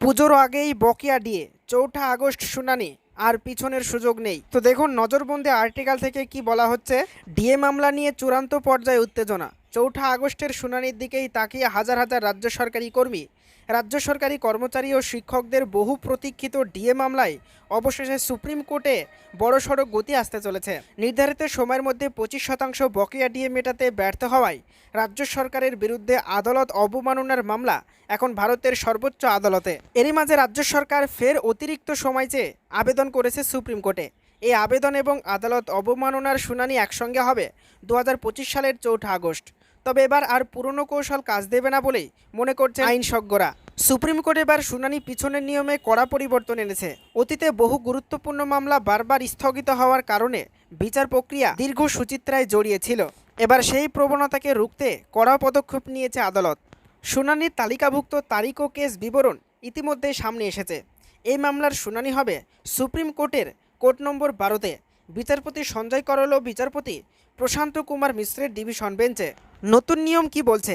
পুজোর আগেই বকেয়া দিয়ে চৌঠা আগস্ট শুনানি, আর পিছনের সুযোগ নেই। তো দেখুন, নজরবন্দি আর্টিকেল থেকে কি বলা হচ্ছে? ডিএ মামলা নিয়ে চূড়ান্ত পর্যায়ে উত্তেজনা। চৌঠা আগস্টের শুনানির দিকেই তাকিয়ে হাজার হাজার রাজ্য সরকারি কর্মী, রাজ্য সরকারি কর্মচারী ও শিক্ষকদের বহু প্রতীক্ষিত ডিএ মামলায় অবশেষে সুপ্রিম কোর্টে বড়সড় গতি আসতে চলেছে। নির্ধারিত সময়ের মধ্যে পঁচিশ শতাংশ বকেয়া ডিএ মেটাতে ব্যর্থ হওয়ায় রাজ্য সরকারের বিরুদ্ধে আদালত অবমাননার মামলা এখন ভারতের সর্বোচ্চ আদালতে। এরই মাঝে রাজ্য সরকার ফের অতিরিক্ত সময় চেয়ে আবেদন করেছে সুপ্রিম কোর্টে। এই আবেদন এবং আদালত অবমাননার শুনানি একসঙ্গে হবে দু হাজার পঁচিশ সালের চৌঠা আগস্ট। তবে এবার আর পুরনো কৌশল কাজ দেবে না বলেই মনে করছেন আইনসজ্ঞরা সুপ্রিম কোর্ট এবার শুনানি পিছনের নিয়মে কড়া পরিবর্তন এনেছে। অতীতে বহু গুরুত্বপূর্ণ মামলা বারবার স্থগিত হওয়ার কারণে বিচার প্রক্রিয়া দীর্ঘ সুচিত্রায় জড়িয়েছিল। এবার সেই প্রবণতাকে রুখতে কড়া পদক্ষেপ নিয়েছে আদালত। শুনানির তালিকাভুক্ত তারিখ ও কেস বিবরণ ইতিমধ্যেই সামনে এসেছে। এই মামলার শুনানি হবে সুপ্রিম কোর্টের কোর্ট নম্বর বারোতে। বিচারপতি সঞ্জয় করল বিচারপতি। প্রশান্ত কুমার মিশ্রের ডিভিশন বেঞ্চে। নতুন নিয়ম কি বলছে?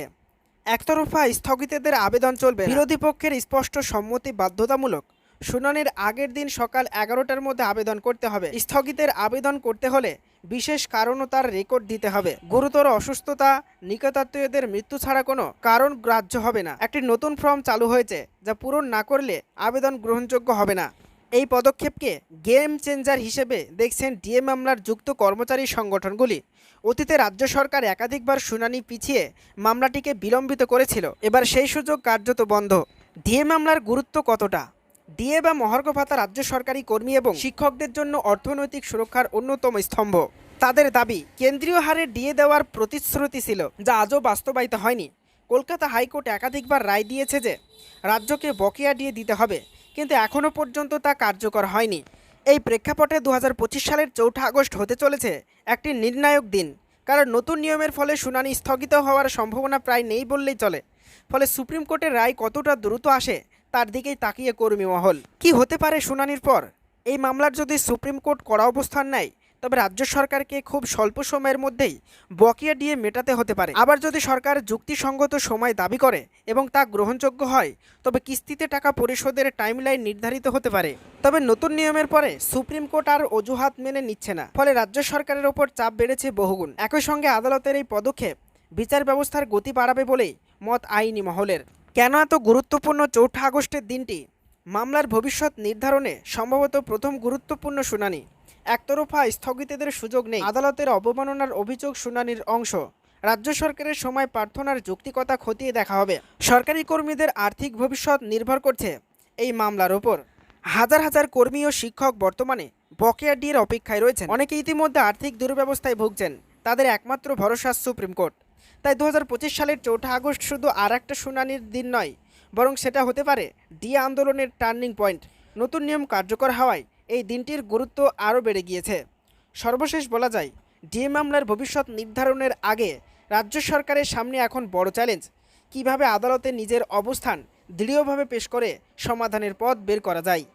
একতরফা স্থগিতদের আবেদন চলবে। বিরোধী পক্ষের স্পষ্ট সম্মতি বাধ্যতামূলক। শুনানির আগের দিন সকাল এগারোটার মধ্যে আবেদন করতে হবে। স্থগিতের আবেদন করতে হলে বিশেষ কারণও তার রেকর্ড দিতে হবে। গুরুতর অসুস্থতা, নিকটাত্মীয়দের মৃত্যু ছাড়া কোনো কারণ গ্রাহ্য হবে না। একটি নতুন ফর্ম চালু হয়েছে, যা পূরণ না করলে আবেদন গ্রহণযোগ্য হবে না। এই পদক্ষেপকে গেম চেঞ্জার হিসেবে দেখছেন ডিএ মামলার যুক্ত কর্মচারী সংগঠনগুলি। অতীতে রাজ্য সরকার একাধিকবার শুনানি পিছিয়ে মামলাটিকে বিলম্বিত করেছিল। এবার সেই সুযোগ কার্যত বন্ধ। ডিএ মামলার গুরুত্ব কতটা? ডিএ বা মহার্ঘ ভাতা রাজ্য সরকারি কর্মী এবং শিক্ষকদের জন্য অর্থনৈতিক সুরক্ষার অন্যতম স্তম্ভ। তাদের দাবি, কেন্দ্রীয় হারে ডিএ দেওয়ার প্রতিশ্রুতি ছিল, যা আজও বাস্তবায়িত হয়নি। কলকাতা হাইকোর্ট একাধিকবার রায় দিয়েছে যে, রাজ্যকে বকেয়া ডিএ দিতে হবে। কিন্তু এখনও পর্যন্ত তা কার্যকর হয়নি। এই প্রেক্ষাপটে দু হাজার পঁচিশ সালের চৌঠা আগস্ট হতে চলেছে একটি নির্ণায়ক দিন। কারণ নতুন নিয়মের ফলে শুনানি স্থগিত হওয়ার সম্ভাবনা প্রায় নেই বললেই চলে। ফলে সুপ্রিম কোর্টের রায় কতটা দ্রুত আসে, তার দিকেই তাকিয়ে কর্মী মহল। কি হতে পারে শুনানির পর? এই মামলার যদি সুপ্রিম কোর্ট কড়া অবস্থান নেয় তবে রাজ্য সরকারকে খুব স্বল্প সময়ের মধ্যেই বকেয়া দিয়ে মেটাতে হতে পারে। আবার যদি সরকার যুক্তিসঙ্গত সময় দাবি করে এবং তা গ্রহণযোগ্য হয়, তবে কিস্তিতে টাকা পরিশোধের টাইমলাইন নির্ধারিত হতে পারে। তবে নতুন নিয়মের পরে সুপ্রিম কোর্ট আর অজুহাত মেনে নিচ্ছে না। ফলে রাজ্য সরকারের ওপর চাপ বেড়েছে বহুগুণ। একই সঙ্গে আদালতের এই পদক্ষেপ বিচার ব্যবস্থার গতি বাড়াবে বলেই মত আইনি মহলের। কেন এত গুরুত্বপূর্ণ চৌঠা আগস্টের দিনটি? মামলার ভবিষ্যৎ নির্ধারণে সম্ভবত প্রথম গুরুত্বপূর্ণ শুনানি। একতরফা স্থগিতদের সুযোগ নেই। আদালতের অবমাননার অভিযোগ শুনানির অংশ। রাজ্য সরকারের সময় প্রার্থনার যৌক্তিকতা খতিয়ে দেখা হবে। সরকারি কর্মীদের আর্থিক ভবিষ্যৎ নির্ভর করছে এই মামলার ওপর। হাজার হাজার কর্মী ও শিক্ষক বর্তমানে বকেয়া ডির অপেক্ষায় রয়েছেন। অনেকে ইতিমধ্যে আর্থিক দুর্ব্যবস্থায় ভুগছেন। তাদের একমাত্র ভরসা সুপ্রিম কোর্ট। তাই দু হাজার পঁচিশ সালের চৌঠা আগস্ট শুধু আর একটা শুনানির দিন নয়, বরং সেটা হতে পারে ডি আন্দোলনের টার্নিং পয়েন্ট। নতুন নিয়ম কার্যকর হওয়ায় এই দিনটির গুরুত্ব আরও বেড়ে গিয়েছে। সর্বশেষ বলা যায় ডিএ মামলার ভবিষ্যৎ নির্ধারণের আগে রাজ্য সরকারের সামনে এখন বড় চ্যালেঞ্জ। কীভাবে আদালতে নিজের অবস্থান দৃঢ়ভাবে পেশ করে সমাধানের পথ বের করা যায়?